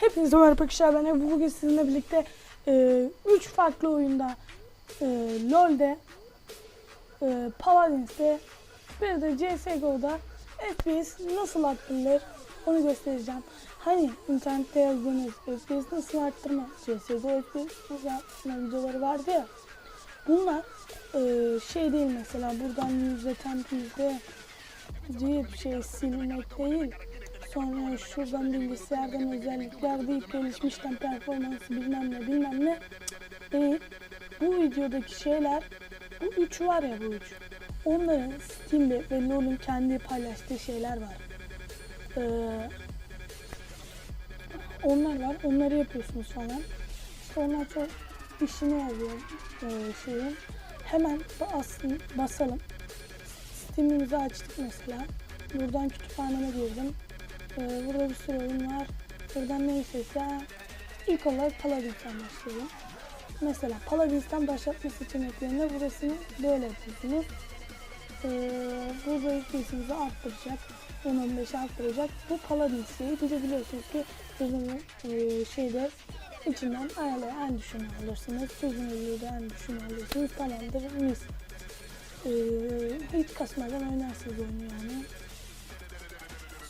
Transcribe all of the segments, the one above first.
Hepinize merhaba arkadaşlar ben Ebu. Bugün sizinle birlikte 3 farklı oyunda e, LoL'de, e, Paladins'te bir de CSGO'da FPS nasıl arttırılır onu göstereceğim. Hani internette yazdığınız FPS nasıl arttırma, CSGO FPS nasıl arttırma videoları vardı ya. Bunlar e, şey değil mesela buradan yüzde temp yüzde diye bir şey silmek değil. Sonra şuradan bilgisayardan özellikler deyip gelişmişten performansı bilmem ne bilmem ne değil. Bu videodaki şeyler bu üç var ya bu üç. Onların Steam'de ve LoL'un kendi paylaştığı şeyler var. Ee, onlar var. Onları yapıyorsunuz falan. İşte onlar çok işine yarıyor e, şeyin. Hemen basın, basalım. Steam'imizi açtık mesela. Buradan kütüphaneme girdim. Ee, burada bir sürü oyun var. Buradan neyse ilk olarak Paladins'ten başlayalım. Mesela Paladins'ten başlatma seçeneklerine burasını böyle yapıyorsunuz. Ee, burada FPS'inizi arttıracak. 10-15 arttıracak. Bu Paladins şeyi. Bir de biliyorsunuz ki uzun e, şeyde içinden ayarlaya en düşüğünü alırsınız. Uzun da en düşüğünü alırsınız. Tamamdır mis. Ee, hiç kasmadan oynarsınız oyunu yani.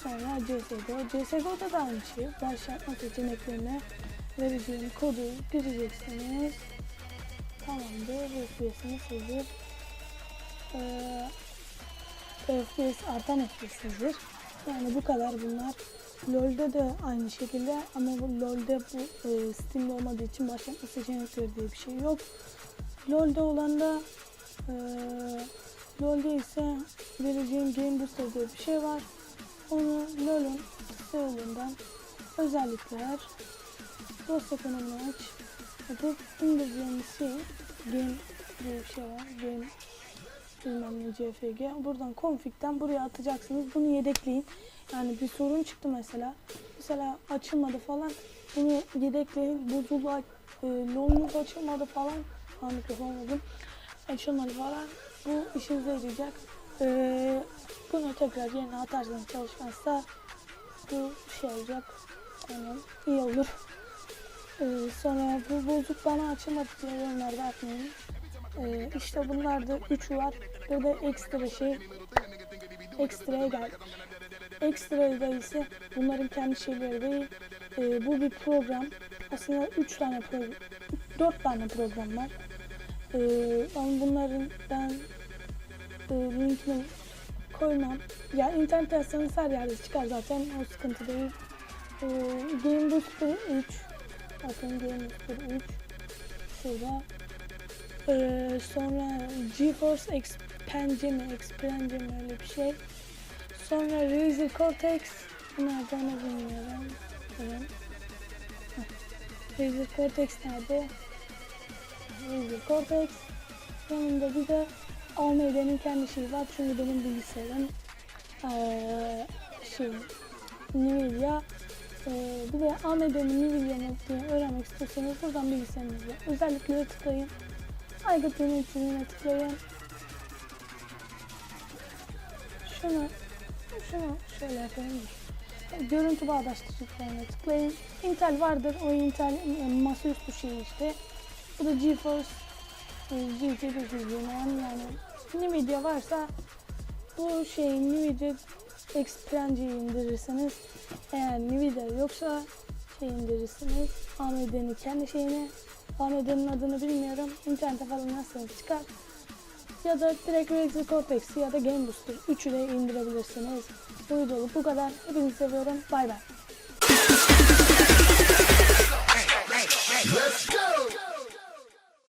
Sonra CSGO. CSGO'da da aynı şey. Başlatma seçeneklerine vereceğim kodu gireceksiniz. Tamamdır. FPS'iniz hazır. Ee, FPS artan FPS hazır. Yani bu kadar bunlar. LoL'de de aynı şekilde ama bu LoL'de bu e, Steam'de olmadığı için başlatma seçenekleri diye bir şey yok. LoL'de olan da e, LoL'de ise vereceğim Game Booster diye bir şey var. Onu LoL'un sitesinden özellikler dosya konumunu aç yapıp şey game diye bir şey var. Game bilmem ne CFG. Buradan config'den buraya atacaksınız. Bunu yedekleyin. Yani bir sorun çıktı mesela. Mesela açılmadı falan. Bunu yedekleyin. Bozuldu. E, LoL'unuz açılmadı falan. Ha mikrofon aldım. Açılmadı falan. Bu işinize yarayacak. Ee, bunu tekrar yerine atarsanız çalışmazsa bu şey olacak. Yani iyi olur. Ee, sonra bu bozuk bana açılmadı diye yorumlarda atmayın. Ee, işte bunlar da üçü var. Burada ekstra şey ekstraya geldik. Ekstrada ise bunların kendi şeyleri değil. Ee, bu bir program. Aslında üç tane program, dört tane program var. Ee, ama bunların ben e, linkini koymam. Ya internet yazsanız her yerde çıkar zaten o sıkıntı değil. E, Game Booster 3 Bakın Game Booster 3 Şurada e, Sonra GeForce Expenge mi Expenge mi öyle bir şey Sonra Razer Cortex Nereden bilmiyorum evet. Razer Cortex nerede? Razer Cortex Yanında bir de AMD'nin kendi şeyi var çünkü benim bilgisayarım ee, şey Nvidia ee, bir de AMD'nin Nvidia'nı diye öğrenmek istiyorsanız buradan bilgisayarınızda özelliklere tıklayın aygıt yönetimine tıklayın şunu şunu şöyle yapayım görüntü bağdaştırıcılarına tıklayın Intel vardır o Intel masaüstü şey işte bu da GeForce GT 920 yani Nvidia varsa bu şeyin Nvidia Xperence'yi indirirseniz eğer Nvidia yoksa şey indirirsiniz AMD'nin kendi şeyine AMD'nin adını bilmiyorum internete falan yazsanız çıkar ya da direkt Razer Cortex ya da Game Booster üçü de indirebilirsiniz. Buydu olup bu kadar. Hepinizi seviyorum. Bay bay. Let's go.